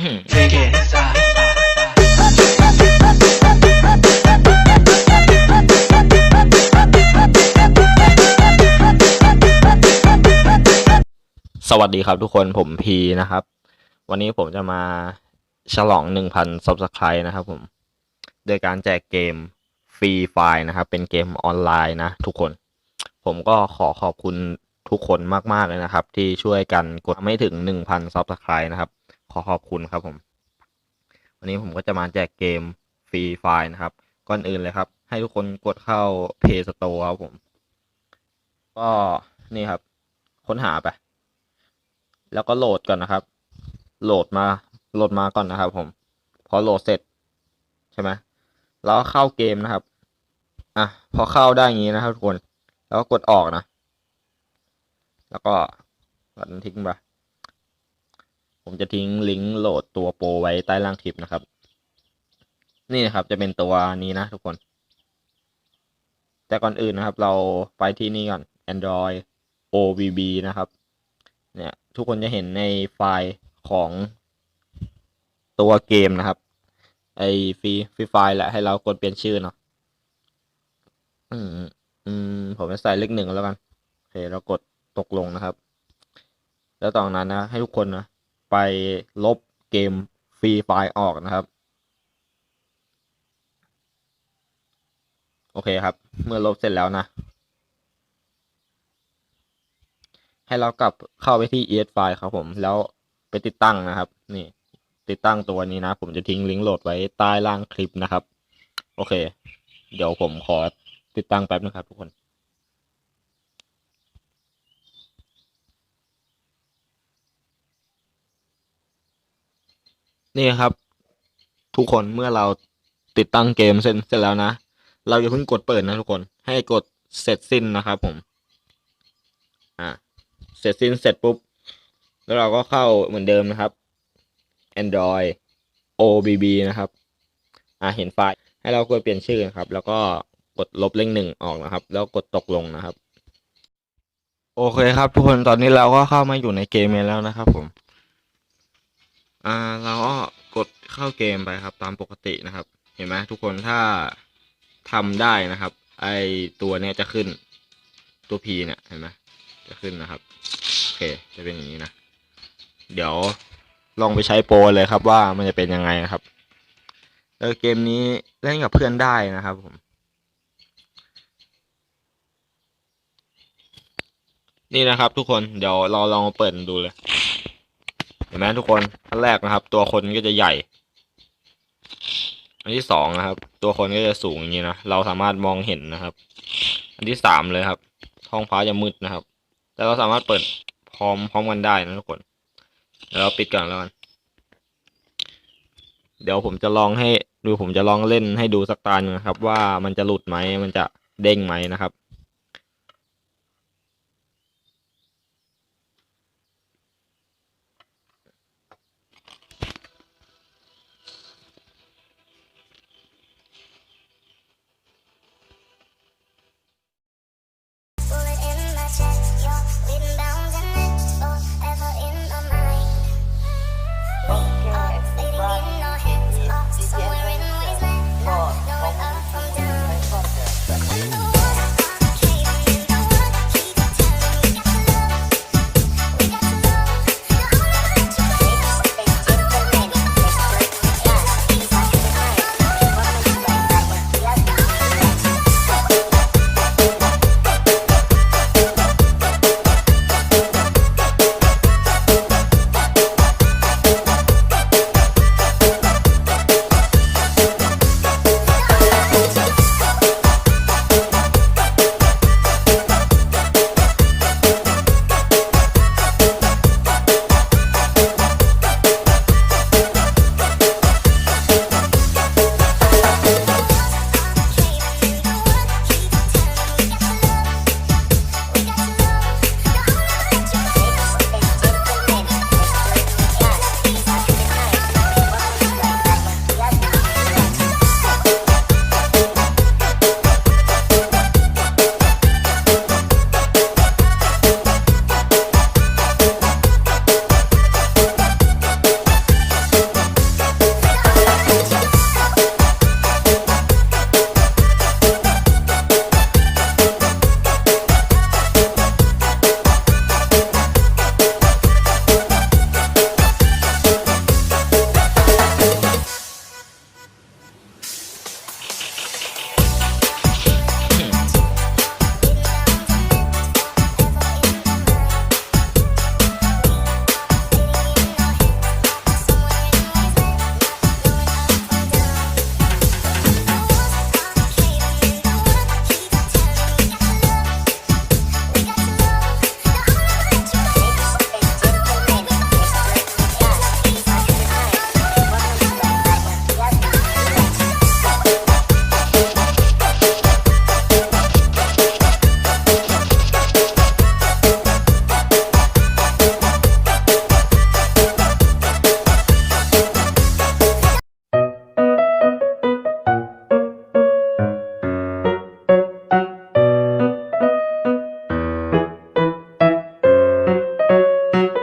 Regresa. สวัสดีครับทุกคนผมพีนะครับ วันนี้ผมจะมาฉลอง 1,000 subscribe นะครับผม โดยการแจกเกมฟรีไฟล์นะครับ เป็นเกมออนไลน์นะทุกคน ผมก็ขอขอบคุณทุกคนมาก ๆ เลยนะครับ ที่ช่วยกันกดไม่ถึง 1,000 subscribe นะครับ ขอขอบคุณครับผม วันนี้ผมก็จะมาแจกเกมฟรีไฟล์นะครับ ก่อนอื่นเลยครับ ให้ทุกคนกดเข้า Play Store ครับผม ก็นี่ครับ ค้นหาไป แล้วก็โหลดก่อนนะครับ โหลดมา โหลดมาก่อนนะครับ ผม พอโหลดเสร็จ ใช่ไหมแล้วก็เข้าเกมนะครับ อะ พอเข้าได้อย่างนี้นะครับทุกคน แล้วก็กดออกนะ แล้วก็กดทิ้งไป ผมจะทิ้งลิงก์โหลดตัวโปรไว้ใต้ล่างคลิปนะครับ นี่นะครับจะเป็นตัวนี้นะทุกคน แต่ก่อนอื่นนะครับ เราไปที่นี่ก่อน Android OVB นะครับ เนี่ยทุกคนจะเห็นในไฟล์ของตัวเกมนะครับ ไอฟรีฟรีไฟล์แหละให้เรากดเปลี่ยนชื่อเนาะอืมอืมผมจะใส่เลขหนึ่งแล้วกันโอเคเรากดตกลงนะครับ แล้วตอนนั้นนะ ให้ทุกคนนะ ไปลบเกมฟรีไฟล์ออกนะครับ โอเคครับ เมื่อลบเสร็จแล้วนะ ให้เรากลับเข้าไปที่ ES file ครับผมแล้วไปติดตั้งนะครับ นี่ ติดตั้งตัวนี้นะ ผมจะทิ้งลิงก์โหลดไว้ใต้ล่างคลิปนะครับ โอเค เดี๋ยวผมขอติดตั้งแป๊บนะครับทุกคน นี่ครับ ทุกคนเมื่อเราติดตั้งเกมเสร็จเสร็จแล้วนะ เราอย่าเพิ่งกดเปิดนะทุกคน ให้กดเสร็จสิ้นนะครับผม อ่า เสร็จสิ้นเสร็จปุ๊บ แล้วเราก็เข้าเหมือนเดิมนะครับ Android OBB นะครับ อ่า เห็นไฟล์ ให้เรากดเปลี่ยนชื่อนะครับ แล้วก็กดลบเลขหนึ่งออกนะครับ แล้วกดตกลงนะครับ โอเคครับ ทุกคน ตอนนี้เราก็เข้ามาอยู่ในเกมแล้วนะครับผม อ่าเราก็กดเข้าเกมไปครับ ตามปกตินะครับ เห็นไหมทุกคนถ้าทำได้นะครับ ไอตัวเนี้ยจะขึ้นตัว P เนี่ยเห็นไหมจะขึ้นนะครับโอเคจะเป็นอย่างนี้นะ เดี๋ยวลองไปใช้โปรเลยครับว่ามันจะเป็นยังไงนะครับเออเกมนี้เล่นกับเพื่อนได้นะครับผม นี่นะครับทุกคนเดี๋ยวเราลองเปิดดูเลย ไหมทุกคนอันแรกนะครับ ตัวคนก็จะใหญ่ อันที่สองนะครับ ตัวคนก็จะสูงอย่างนี้นะเราสามารถมองเห็นนะครับ อันที่สามเลยครับท้องฟ้าจะมืดนะครับ แต่เราสามารถเปิดพร้อมพร้อมกันได้นะทุกคนเดี๋ยวเราปิดก่อนแล้วกันเดี๋ยวผมจะลองให้ดูผมจะลองเล่นให้ดูสักตาหนึ่งนะครับ ว่ามันจะหลุดไหมมันจะเด้งไหมนะครับ